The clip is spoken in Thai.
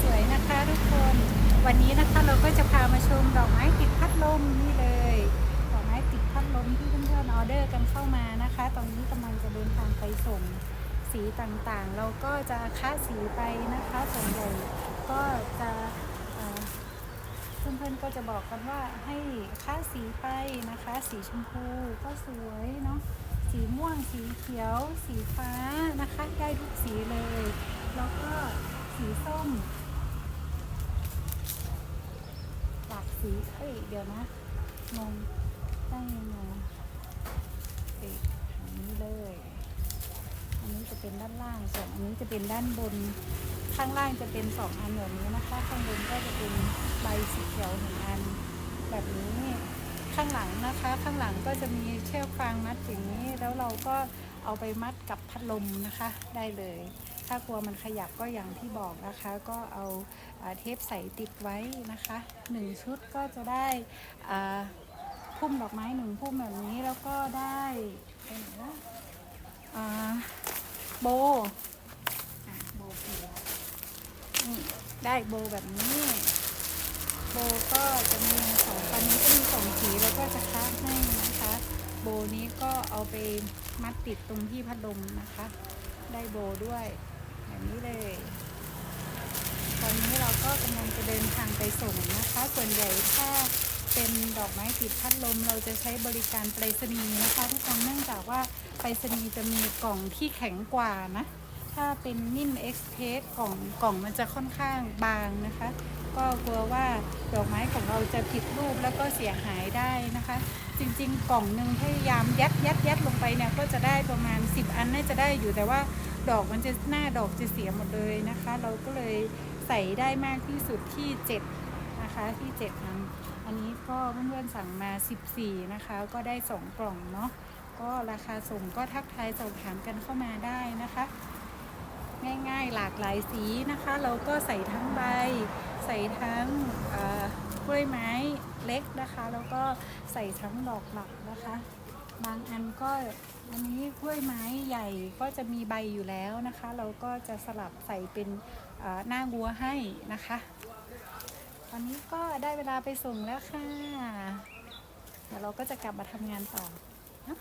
สวยๆนะคะทุกคน วันนี้นะคะเราก็จะพามาชมดอกไม้ติดพัดลมนี่เลย ดอกไม้ติดพัดลมที่เพื่อนๆออเดอร์กันเข้ามานะคะ ตอนนี้กำลังจะเดินทางไปส่งสีต่างๆ เราก็จะค้าสีไปนะคะส่วนใหญ่ก็จะเพื่อนๆก็จะบอกกันว่าให้ค้าสีไปนะคะ สีชมพูก็สวยเนาะสีม่วงสีเขียว สีฟ้านะคะ ได้ทุกสีเลย แล้วก็ สีส้มหลากสีเอ้ยเดี๋ยวนะงงได้ยังไงติดอันนี้เลย อันนี้จะเป็นด้านล่างส่วนอันนี้จะเป็นด้านบน ข้างล่างจะเป็นสองอันแบบนี้นะคะ ข้างบนก็จะเป็นใบสีเขียวหนึ่งอัน แบบนี้ข้างหลังนะคะ ข้างหลังก็จะมีเชือกฟางมัดอย่างนี้ แล้วเราก็เอาไปมัดกับพัดลมนะคะ ได้เลย ถ้ากลัวมันขยับก็อย่างที่บอกนะคะ ก็เอาอเทปใส่ติดไว้นะคะหนึ่งชุดก็จะได้พุ่มดอกไม้หนึ่งพุ่มแบบนี้แล้วก็ได้เป็นนะโบโบเขียได้โบแบบนี้โบก็จะมีสองปันนี้ก็มีสองสีแล้วก็จะคัดให้นะคะ โบนี้ก็เอาไปมัดติดตรงที่พัดลมนะคะ ได้โบด้วย แบบนี้เลยตอนนี้เราก็กำลังจะเดินทางไปส่งนะคะ ส่วนใหญ่ถ้าเป็นดอกไม้ติดพัดลม เราจะใช้บริการไปรษณีย์นะคะทุกคนเนื่องจากว่าไปรษณีย์จะมีกล่องที่แข็งกว่านะ ถ้าเป็นนิ่มเอ็กซ์เพสกล่องกล่องมันจะค่อนข้างบางนะคะ ก็กลัวว่าดอกไม้ของเราจะผิดรูปแล้วก็เสียหายได้นะคะ จริงๆ กล่องหนึ่งพยายามยัดยัดยัดลงไปเนี่ยก็จะได้ประมาณ 10 อันน่าจะได้อยู่แต่ว่า ดอกมันจะหน้าดอกจะเสียหมดเลยนะคะ เราก็เลยใส่ได้มากที่สุดที่ 7 นะคะที่7อันอันนี้ก็เพื่อนๆสั่งมา 14 นะคะ ก็ได้ 2 กล่องเนาะก็ราคาส่งก็ทักทายสอบถามกันเข้ามาได้นะคะ ง่ายๆหลากหลายสีนะคะ เราก็ใส่ทั้งใบ ใส่ทั้งกล้วยไม้เล็กนะคะ แล้วก็ใส่ทั้งดอกหลักนะคะ บางอันก็อันนี้กล้วยไม้ใหญ่ก็จะมีใบอยู่แล้วนะคะ เราก็จะสลับใส่เป็นหน้าวัวให้นะคะ ตอนนี้ก็ได้เวลาไปส่งแล้วค่ะเดี๋ยวเราก็จะกลับมาทำงานต่อนะ